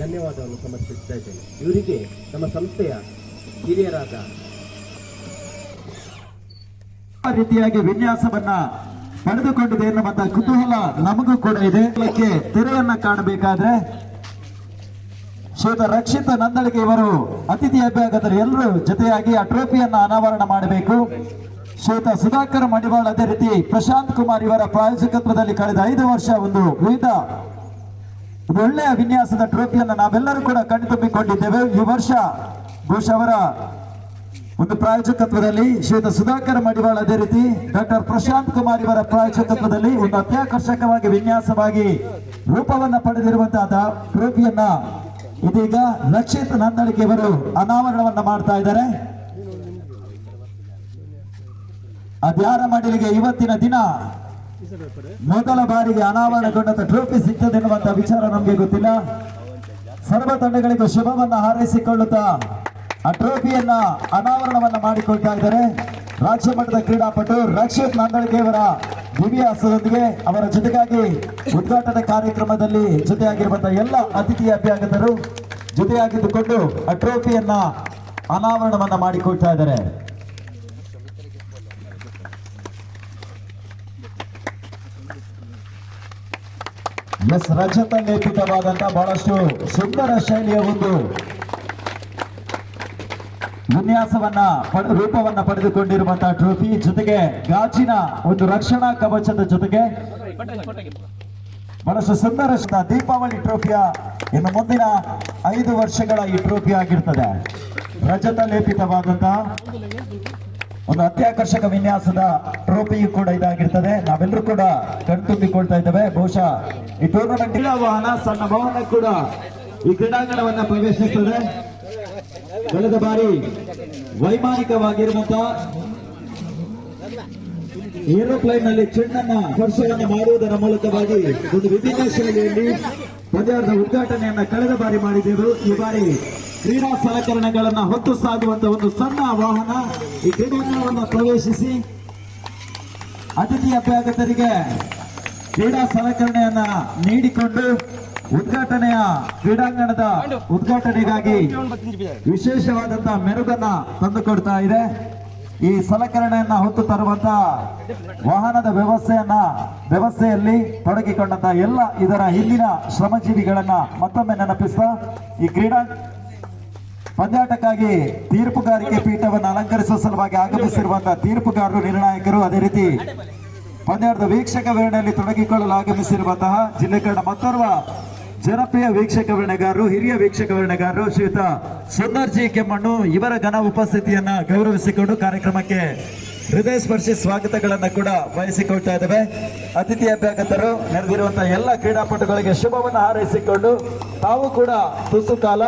ಧನ್ಯವಾದವನ್ನು ಸಮರ್ಪಿಸ್ತಾ ಇದ್ದೇನೆ. ಇವರಿಗೆ ನಮ್ಮ ಸಂಸ್ಥೆಯ ಹಿರಿಯರಾದ ರೀತಿಯಾಗಿ ವಿನ್ಯಾಸವನ್ನ ಪಡೆದುಕೊಂಡಿದೆ ಎನ್ನುವಂತ ಕುತೂಹಲ ನಮಗೂ ಕೂಡ ಇದೆ. ತೆರೆಯನ್ನ ಕಾಣಬೇಕಾದ್ರೆ ಶ್ರೀಯುತ ರಕ್ಷಿತ ನಂದಳಿಗೆ ಇವರು ಅತಿಥಿ ಅಭ್ಯಾಗತರು ಎಲ್ಲರೂ ಜೊತೆಯಾಗಿ ಆ ಟ್ರೋಫಿಯನ್ನ ಅನಾವರಣ ಮಾಡಬೇಕು. ಶ್ರೀಯುತ ಸುಧಾಕರ್ ಮಡಿವಾಳ್ ಅದೇ ರೀತಿ ಪ್ರಶಾಂತ್ ಕುಮಾರ್ ಇವರ ಪ್ರಾಯೋಜಕತ್ವದಲ್ಲಿ ಕಳೆದ ಐದು ವರ್ಷ ಒಂದು ವಿವಿಧ ಒಳ್ಳೆಯ ವಿನ್ಯಾಸದ ಟ್ರೋಫಿಯನ್ನು ನಾವೆಲ್ಲರೂ ಕೂಡ ಕಣ್ತುಂಬಿಕೊಂಡಿದ್ದೇವೆ. ಈ ವರ್ಷ ಬಹುಶಃ ಅವರ ಒಂದು ಪ್ರಾಯೋಜಕತ್ವದಲ್ಲಿ ಶ್ರೀಯುತ ಸುಧಾಕರ್ ಮಡಿವಾಳ ಅದೇ ರೀತಿ ಡಾಕ್ಟರ್ ಪ್ರಶಾಂತ್ ಕುಮಾರ್ ಇವರ ಪ್ರಾಯೋಜಕತ್ವದಲ್ಲಿ ಒಂದು ಅತ್ಯಾಕರ್ಷಕವಾಗಿ ವಿನ್ಯಾಸವಾಗಿ ರೂಪವನ್ನ ಪಡೆದಿರುವಂತಹ ಟ್ರೋಫಿಯನ್ನ ಇದೀಗ ರಕ್ಷಿತ್ ನಂದಳಿಕೆ ಇವರು ಅನಾವರಣವನ್ನ ಮಾಡ್ತಾ ಇದ್ದಾರೆ. ಅದ್ಯಾರ ಮಡಿಲಿಗೆ ಇವತ್ತಿನ ದಿನ ಮೊದಲ ಬಾರಿಗೆ ಅನಾವರಣಗೊಂಡಂತ ಟ್ರೋಫಿ ಸಿಗ್ತದೆನ್ನುವಂತ ವಿಚಾರ ನಮಗೆ ಗೊತ್ತಿಲ್ಲ. ಸರ್ವ ತಂಡಗಳಿಗೂ ಶುಭವನ್ನ ಹಾರೈಸಿಕೊಳ್ಳುತ್ತಾ ಆ ಟ್ರೋಫಿಯನ್ನ ಅನಾವರಣವನ್ನ ಮಾಡಿಕೊಳ್ತಾ ಇದ್ದಾರೆ. ರಾಜ್ಯ ಮಟ್ಟದ ಕ್ರೀಡಾಪಟು ರಕ್ಷಿತ್ ನಾಂದಳ್ಗೇವರ ದಿವ್ಯ ಹಸ್ತದೊಂದಿಗೆ ಅವರ ಜೊತೆಗಾಗಿ ಉದ್ಘಾಟನಾ ಕಾರ್ಯಕ್ರಮದಲ್ಲಿ ಜೊತೆಯಾಗಿರುವಂತಹ ಎಲ್ಲ ಅತಿಥಿ ಅಭ್ಯಾಗತರು ಜೊತೆಯಾಗಿದ್ದುಕೊಂಡು ಆ ಟ್ರೋಫಿಯನ್ನ ಅನಾವರಣವನ್ನ ಮಾಡಿಕೊಳ್ತಾ ಇದ್ದಾರೆ. ಎಸ್ ರಜತ ನೇತೃತ್ವವಾದಂತಹ ಬಹಳಷ್ಟು ಸುಂದರ ಶೈಲಿಯ ಒಂದು ವಿನ್ಯಾಸವನ್ನ ರೂಪವನ್ನ ಪಡೆದುಕೊಂಡಿರುವಂತಹ ಟ್ರೋಫಿ ಜೊತೆಗೆ ಗಾಜಿನ ಒಂದು ರಕ್ಷಣಾ ಕವಚದ ಜೊತೆಗೆ ಬಹಳಷ್ಟು ಸುಂದರ ದೀಪಾವಳಿ ಟ್ರೋಫಿಯ ಇನ್ನು ಮುಂದಿನ ಐದು ವರ್ಷಗಳ ಈ ಟ್ರೋಫಿ ಆಗಿರ್ತದೆ. ರಜತ ಲೇಪಿತವಾದಂತಹ ಒಂದು ಅತ್ಯಾಕರ್ಷಕ ವಿನ್ಯಾಸದ ಟ್ರೋಫಿಯು ಕೂಡ ಇದಾಗಿರ್ತದೆ. ನಾವೆಲ್ಲರೂ ಕೂಡ ಕಣ್ತುಂಬಿಕೊಳ್ತಾ ಇದ್ದೇವೆ. ಬಹುಶಃ ಈ ಟೂರ್ನಮೆಂಟ್ ವಾಹನ, ಸಣ್ಣ ವಾಹನ ಕೂಡ ಈ ಕ್ರೀಡಾಂಗಣವನ್ನ ಪ್ರವೇಶಿಸುತ್ತದೆ ಕಳೆದ ಬಾರಿ ವೈಮಾನಿಕವಾಗಿರುವಂತಹ ಏರೋಪ್ಲೇನ್ನಲ್ಲಿ ಚೆಂಡನ್ನ ಸ್ಪರ್ಶವನ್ನು ಮಾಡುವುದರ ಮೂಲಕವಾಗಿ ಒಂದು ವಿಭಿನ್ನ ಶೈಲಿಯಲ್ಲಿ ಪಂದ್ಯಾಟದ ಉದ್ಘಾಟನೆಯನ್ನ ಕಳೆದ ಬಾರಿ ಮಾಡಿದ್ದೆವು. ಈ ಬಾರಿ ಕ್ರೀಡಾ ಸಲಕರಣೆಗಳನ್ನು ಹೊತ್ತು ಸಾಗುವಂತ ಒಂದು ಸಣ್ಣ ವಾಹನ ಈ ಕ್ರೀಡಾಂಗಣವನ್ನು ಪ್ರವೇಶಿಸಿ ಅತಿಥಿ ಅಭ್ಯಾಗತರಿಗೆ ಕ್ರೀಡಾ ಸಲಕರಣೆಯನ್ನ ನೀಡಿಕೊಂಡು ಉದ್ಘಾಟನೆಯ ಕ್ರೀಡಾಂಗಣದ ಉದ್ಘಾಟನೆಗಾಗಿ ವಿಶೇಷವಾದಂತಹ ಮೆರುಗನ್ನ ತಂದುಕೊಡ್ತಾ ಇದೆ. ಈ ಸಲಕರಣೆಯನ್ನ ಹೊತ್ತು ತರುವಂತ ವಾಹನದ ವ್ಯವಸ್ಥೆಯನ್ನ ವ್ಯವಸ್ಥೆಯಲ್ಲಿ ತೊಡಗಿಕೊಂಡಂತ ಎಲ್ಲ ಇದರ ಹಿಂದಿನ ಶ್ರಮಜೀವಿಗಳನ್ನ ಮತ್ತೊಮ್ಮೆ ನೆನಪಿಸ್ತಾ ಈ ಕ್ರೀಡಾ ಪಂದ್ಯಾಟಕ್ಕಾಗಿ ತೀರ್ಪುಗಾರಿಕೆ ಪೀಠವನ್ನು ಅಲಂಕರಿಸುವ ಸಲುವಾಗಿ ಆಗಮಿಸಿರುವಂತಹ ತೀರ್ಪುಗಾರರು, ನಿರ್ಣಾಯಕರು, ಅದೇ ರೀತಿ ಪಂದ್ಯಾಟದ ವೀಕ್ಷಕ ವಿವರಣೆಯಲ್ಲಿ ತೊಡಗಿಕೊಳ್ಳಲು ಆಗಮಿಸಿರುವಂತಹ ಜಿಲ್ಲೆಗಳ ಮತ್ತೋರ್ವ ಜನಪ್ರಿಯ ವೀಕ್ಷಕ ವಿವರಣೆಗಾರರು ಹಿರಿಯ ವೀಕ್ಷಕ ವಿವರಣೆಗಾರರು ಶ್ರೀಯುತ ಸುಂದರ್ ಜಿ ಕೆಮ್ಮಣ್ಣು ಇವರ ಘನ ಉಪಸ್ಥಿತಿಯನ್ನ ಗೌರವಿಸಿಕೊಂಡು ಕಾರ್ಯಕ್ರಮಕ್ಕೆ ಹೃದಯ ಸ್ಪರ್ಶಿ ಸ್ವಾಗತಗಳನ್ನ ಕೂಡ ಬಯಸಿಕೊಳ್ತಾ ಇದ್ದೇವೆ. ಅತಿಥಿ ಅಭ್ಯಾಗತರು ನೆರೆದಿರುವಂತಹ ಎಲ್ಲ ಕ್ರೀಡಾಪಟುಗಳಿಗೆ ಶುಭವನ್ನು ಹಾರೈಸಿಕೊಂಡು ತಾವು ಕೂಡ ತುಸು ಕಾಲ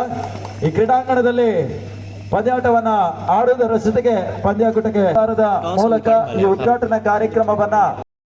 ಈ ಕ್ರೀಡಾಂಗಣದಲ್ಲಿ ಪಂದ್ಯಾಟವನ್ನ ಆಡುವುದರ ಜೊತೆಗೆ ಪಂದ್ಯಾಕೂಟಕ್ಕೆ ಮೂಲಕ ಈ ಉದ್ಘಾಟನಾ ಕಾರ್ಯಕ್ರಮವನ್ನ